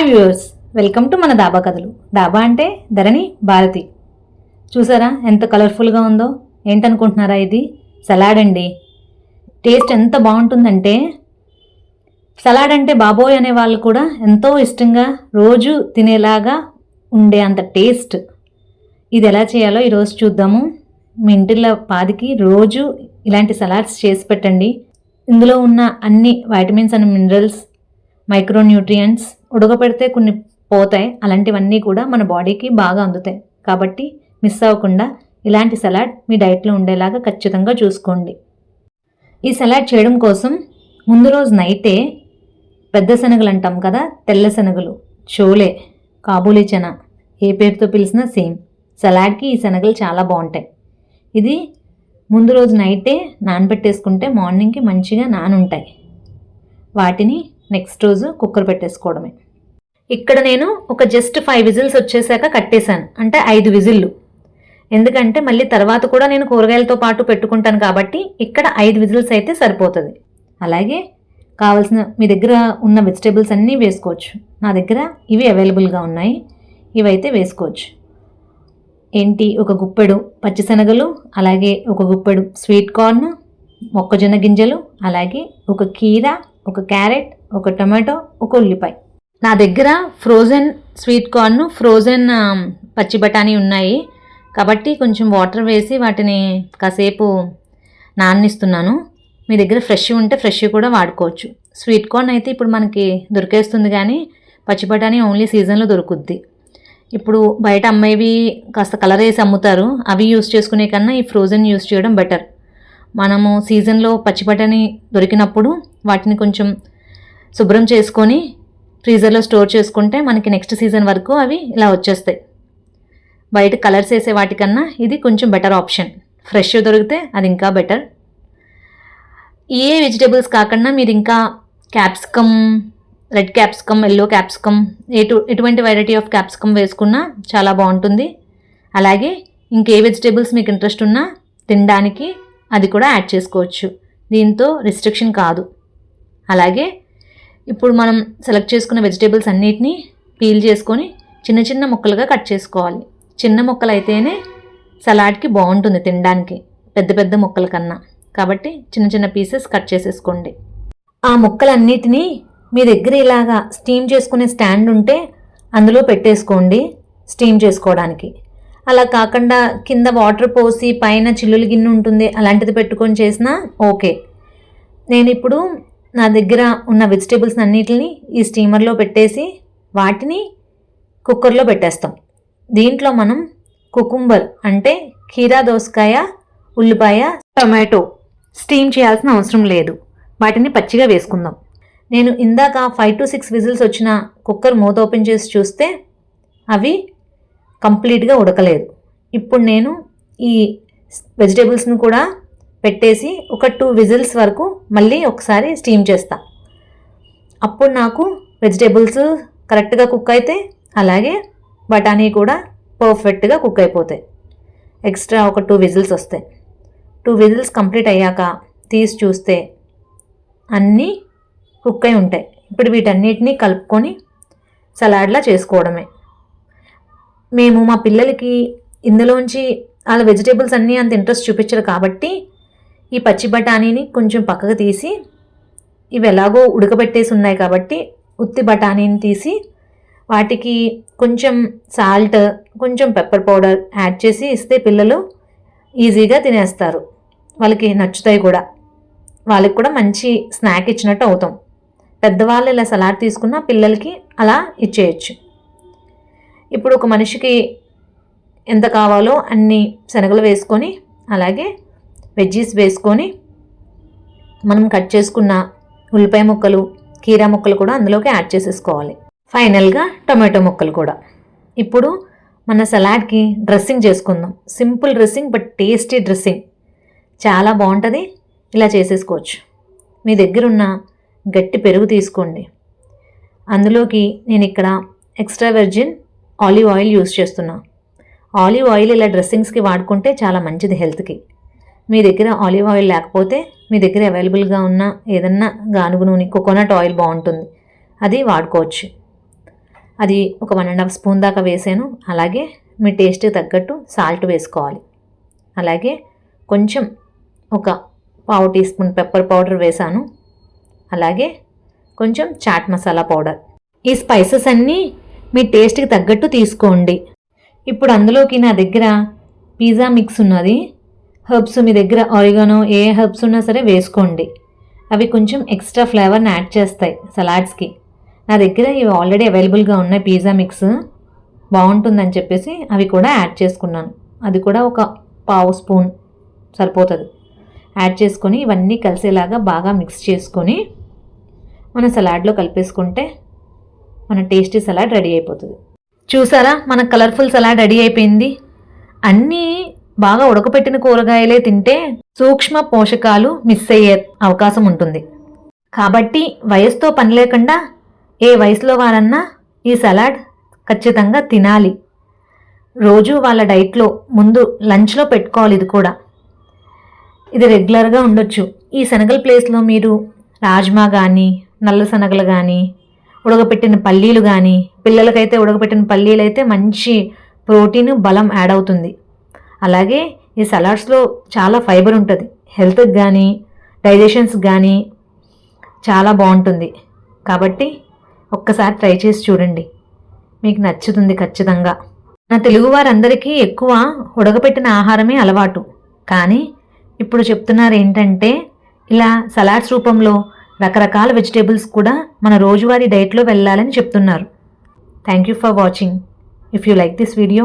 Hi viewers welcome to మన దాబా కథలు. దాబా అంటే ధరణి భారతి. చూసారా ఎంత కలర్ఫుల్గా ఉందో? ఏంటనుకుంటున్నారా ఇది? సలాడ్ అండి. టేస్ట్ ఎంత బాగుంటుందంటే సలాడ్ అంటే బాబోయ్ అనే వాళ్ళు కూడా ఎంతో ఇష్టంగా రోజు తినేలాగా ఉండే అంత టేస్ట్ ఇది ఎలా చేయాలో ఈరోజు చూద్దాము. మీ ఇంటిలో పాదికి రోజు ఇలాంటి సలాడ్స్ చేసి పెట్టండి. ఇందులో ఉన్న అన్ని వైటమిన్స్ అండ్ మినరల్స్ మైక్రోన్యూట్రియంట్స్ ఉడకపెడితే కొన్ని పోతాయి. అలాంటివన్నీ కూడా మన బాడీకి బాగా అందుతాయి. కాబట్టి మిస్ అవ్వకుండా ఇలాంటి సలాడ్ మీ డైట్లో ఉండేలాగా ఖచ్చితంగా చూసుకోండి. ఈ సలాడ్ చేయడం కోసం ముందు రోజు నైటే పెద్ద శనగలు అంటాం కదా తెల్ల శనగలు చోలే కాబూలీ చన ఏ పేరుతో పిలిచినా సేమ్. సలాడ్కి ఈ శనగలు చాలా బాగుంటాయి. ఇది ముందు రోజు నైటే నానబెట్టేసుకుంటే మార్నింగ్కి మంచిగా నానుంటాయి. వాటిని నెక్స్ట్ రోజు కుక్కర్ పెట్టేసుకోవడమే. ఇక్కడ నేను ఒక జస్ట్ ఫైవ్ విజిల్స్ వచ్చేసాక కట్టేశాను. అంటే ఐదు విజిల్లు. ఎందుకంటే మళ్ళీ తర్వాత కూడా నేను కూరగాయలతో పాటు పెట్టుకుంటాను కాబట్టి ఇక్కడ ఐదు విజిల్స్ అయితే సరిపోతుంది. అలాగే కావాల్సిన మీ దగ్గర ఉన్న వెజిటేబుల్స్ అన్నీ వేసుకోవచ్చు. నా దగ్గర ఇవి అవైలబుల్గా ఉన్నాయి. ఇవైతే వేసుకోవచ్చు. ఏంటి? ఒక గుప్పెడు పచ్చిశనగలు అలాగే ఒక గుప్పెడు స్వీట్ కార్న్ మొక్కజొన్న గింజలు అలాగే ఒక కీర ఒక క్యారెట్ ఒక టమాటో ఒక ఉల్లిపాయ. నా దగ్గర ఫ్రోజన్ స్వీట్ కార్న్ ఫ్రోజన్ పచ్చి బఠానీ ఉన్నాయి. కాబట్టి కొంచెం వాటర్ వేసి వాటిని కాసేపు నాననిస్తున్నాను మీ దగ్గర ఫ్రెష్ ఉంటే ఫ్రెష్ కూడా వాడుకోవచ్చు. స్వీట్ కార్న్ అయితే ఇప్పుడు మనకి దొరికేస్తుంది కానీ పచ్చి బఠానీ ఓన్లీ సీజన్లో దొరుకుద్ది. ఇప్పుడు బయట అమ్మాయివి కాస్త కలర్ వేసి అమ్ముతారు. అవి యూస్ చేసుకునే కన్నా ఈ ఫ్రోజన్ యూస్ చేయడం బెటర్ మనము సీజన్లో పచ్చి బఠానీ దొరికినప్పుడు వాటిని కొంచెం శుభ్రం చేసుకొని ఫ్రీజర్లో స్టోర్ చేసుకుంటే మనకి నెక్స్ట్ సీజన్ వరకు అవి ఇలా వచ్చేస్తాయి. బయట కలర్స్ వేసే వాటికన్నా ఇది కొంచెం బెటర్ ఆప్షన్ ఫ్రెష్ దొరికితే అది ఇంకా బెటర్ ఏ వెజిటేబుల్స్ కాకుండా మీరు ఇంకా capsicum red capsicum yellow capsicum ఎటు ఎటువంటి వెరైటీ ఆఫ్ క్యాప్సికమ్ వేసుకున్నా చాలా బాగుంటుంది. అలాగే ఇంకే వెజిటేబుల్స్ మీకు ఇంట్రెస్ట్ ఉన్నా తినడానికి అది కూడా యాడ్ చేసుకోవచ్చు. దీంతో రిస్ట్రిక్షన్ కాదు. అలాగే ఇప్పుడు మనం సెలెక్ట్ చేసుకున్న వెజిటేబుల్స్ అన్నిటినీ పీల్ చేసుకొని చిన్న చిన్న ముక్కలుగా కట్ చేసుకోవాలి. చిన్న ముక్కలు అయితేనే సలాడ్కి బాగుంటుంది తినడానికి పెద్ద పెద్ద ముక్కల కన్నా. కాబట్టి చిన్న చిన్న పీసెస్ కట్ చేసేసుకోండి. ఆ ముక్కలన్నిటినీ మీ దగ్గర ఇలాగా స్టీమ్ చేసుకునే స్టాండ్ ఉంటే అందులో పెట్టేసుకోండి స్టీమ్ చేసుకోవడానికి. అలా కాకుండా కింద వాటర్ పోసి పైన చిల్లులు గిన్నె ఉంటుంది అలాంటిది పెట్టుకొని చేసినా ఓకే నేను ఇప్పుడు నా దగ్గర ఉన్న వెజిటేబుల్స్ అన్నిటిని ఈ స్టీమర్లో పెట్టేసి వాటిని కుక్కర్లో పెట్టేస్తాం. దీంట్లో మనం కుకుంబర్ అంటే కీరా దోసకాయ ఉల్లిపాయ టొమాటో స్టీమ్ చేయాల్సిన అవసరం లేదు. వాటిని పచ్చిగా వేసుకుందాం. నేను ఇందాక ఫైవ్ టు సిక్స్ విజిల్స్ వచ్చిన కుక్కర్ మూత ఓపెన్ చేసి చూస్తే అవి కంప్లీట్గా ఉడకలేదు. ఇప్పుడు నేను ఈ వెజిటేబుల్స్ని కూడా పెట్టేసి ఒక టూ విజిల్స్ వరకు మళ్ళీ ఒకసారి స్టీమ్ చేస్తా. అప్పుడు నాకు వెజిటేబుల్స్ కరెక్ట్గా కుక్ అయితే అలాగే బఠానీ కూడా పర్ఫెక్ట్గా కుక్ అయిపోతాయి. ఎక్స్ట్రా ఒక టూ విజిల్స్ వస్తాయి. టూ విజిల్స్ కంప్లీట్ అయ్యాక తీసి చూస్తే అన్నీ కుక్ అయి ఉంటాయి. ఇప్పుడు వీటన్నిటిని కలుపుకొని సలాడ్లా చేసుకోవడమే. మేము మా పిల్లలకి ఇందులోంచి వాళ్ళ వెజిటేబుల్స్ అన్నీ అంత ఇంట్రెస్ట్ చూపించరు కాబట్టి ఈ పచ్చి బఠానీని కొంచెం పక్కకు తీసి ఇవి ఎలాగో ఉడకబెట్టేసి ఉన్నాయి కాబట్టి ఉత్తి బఠానీని తీసి వాటికి కొంచెం సాల్ట్ కొంచెం పెప్పర్ పౌడర్ యాడ్ చేసి ఇస్తే పిల్లలు ఈజీగా తినేస్తారు. వాళ్ళకి నచ్చుతాయి కూడా. వాళ్ళకి కూడా మంచి స్నాక్ ఇచ్చినట్టు అవుతాం. పెద్దవాళ్ళు ఇలా సలాడ్ తీసుకున్న పిల్లలకి అలా ఇచ్చేయచ్చు. ఇప్పుడు ఒక మనిషికి ఎంత కావాలో అన్ని శనగలు వేసుకొని అలాగే వెజ్జీస్ వేసుకొని మనం కట్ చేసుకున్న ఉల్లిపాయ ముక్కలు కీరా ముక్కలు కూడా అందులోకి యాడ్ చేసేసుకోవాలి. ఫైనల్గా టొమాటో ముక్కలు కూడా. ఇప్పుడు మన సలాడ్కి డ్రెస్సింగ్ చేసుకుందాం. Simple dressing but tasty dressing. చాలా బాగుంటుంది. ఇలా చేసేసుకోవచ్చు. మీ దగ్గరున్న గట్టి పెరుగు తీసుకోండి. అందులోకి నేను ఇక్కడ extra virgin olive oil use చేస్తున్నా. ఆలివ్ ఆయిల్ ఇలా డ్రెస్సింగ్స్కి వాడుకుంటే చాలా మంచిది హెల్త్కి. మీ దగ్గర ఆలివ్ ఆయిల్ లేకపోతే మీ దగ్గర అవైలబుల్గా ఉన్న ఏదన్నా గానుగు నూనె కోకోనట్ ఆయిల్ బాగుంటుంది. అది వాడుకోవచ్చు. అది ఒక వన్ అండ్ హాఫ్ స్పూన్ దాకా వేసాను. అలాగే మీ టేస్ట్కి తగ్గట్టు సాల్ట్ వేసుకోవాలి. అలాగే కొంచెం ఒక పావు టీ స్పూన్ పెప్పర్ పౌడర్ వేసాను. అలాగే కొంచెం చాట్ మసాలా పౌడర్. ఈ స్పైసెస్ అన్నీ మీ టేస్ట్కి తగ్గట్టు తీసుకోండి. ఇప్పుడు అందులోకి నా దగ్గర పిజ్జా మిక్స్ ఉన్నది. హర్బ్స్ మీ దగ్గర ఆరిగానో ఏ హర్బ్స్ ఉన్నా సరే వేసుకోండి. అవి కొంచెం ఎక్స్ట్రా ఫ్లేవర్ని యాడ్ చేస్తాయి సలాడ్స్కి. నా దగ్గర ఇవి ఆల్రెడీ అవైలబుల్గా ఉన్నాయి పిజ్జా మిక్స్. బాగుంటుందని చెప్పేసి అవి కూడా యాడ్ చేసుకున్నాను. అది కూడా ఒక పావు స్పూన్ సరిపోతుంది. యాడ్ చేసుకొని ఇవన్నీ కలిసేలాగా బాగా మిక్స్ చేసుకొని మన సలాడ్లో కలిపేసుకుంటే మన టేస్టీ సలాడ్ రెడీ అయిపోతుంది. చూసారా? మన కలర్ఫుల్ సలాడ్ రెడీ అయిపోయింది. అన్నీ బాగా ఉడకపెట్టిన కూరగాయలే తింటే సూక్ష్మ పోషకాలు మిస్ అయ్యే అవకాశం ఉంటుంది. కాబట్టి వయసుతో పని లేకుండా ఏ వయసులో వారన్నా ఈ సలాడ్ ఖచ్చితంగా తినాలి. రోజు వాళ్ళ డైట్లో ముందు లంచ్లో పెట్టుకోవాలి ఇది కూడా. ఇది రెగ్యులర్గా ఉండొచ్చు. ఈ శనగల ప్లేస్లో మీరు రాజ్మా కానీ నల్ల శనగలు కానీ ఉడకపెట్టిన పల్లీలు కానీ పిల్లలకైతే ఉడకపెట్టిన పల్లీలు అయితే మంచి ప్రోటీన్ బలం యాడ్ అవుతుంది. అలాగే ఈ సలాడ్స్లో చాలా ఫైబర్ ఉంటుంది. హెల్త్కి కానీ డైజెషన్స్ కానీ చాలా బాగుంటుంది. కాబట్టి ఒక్కసారి ట్రై చేసి చూడండి. మీకు నచ్చుతుంది ఖచ్చితంగా. నా తెలుగు వారందరికీ ఎక్కువ ఉడకపెట్టిన ఆహారమే అలవాటు. కానీ ఇప్పుడు చెప్తున్నారు ఏంటంటే ఇలా సలాడ్స్ రూపంలో రకరకాల వెజిటేబుల్స్ కూడా మన రోజువారీ డైట్లో వెళ్ళాలని చెప్తున్నారు. Thank you for watching. If you like this video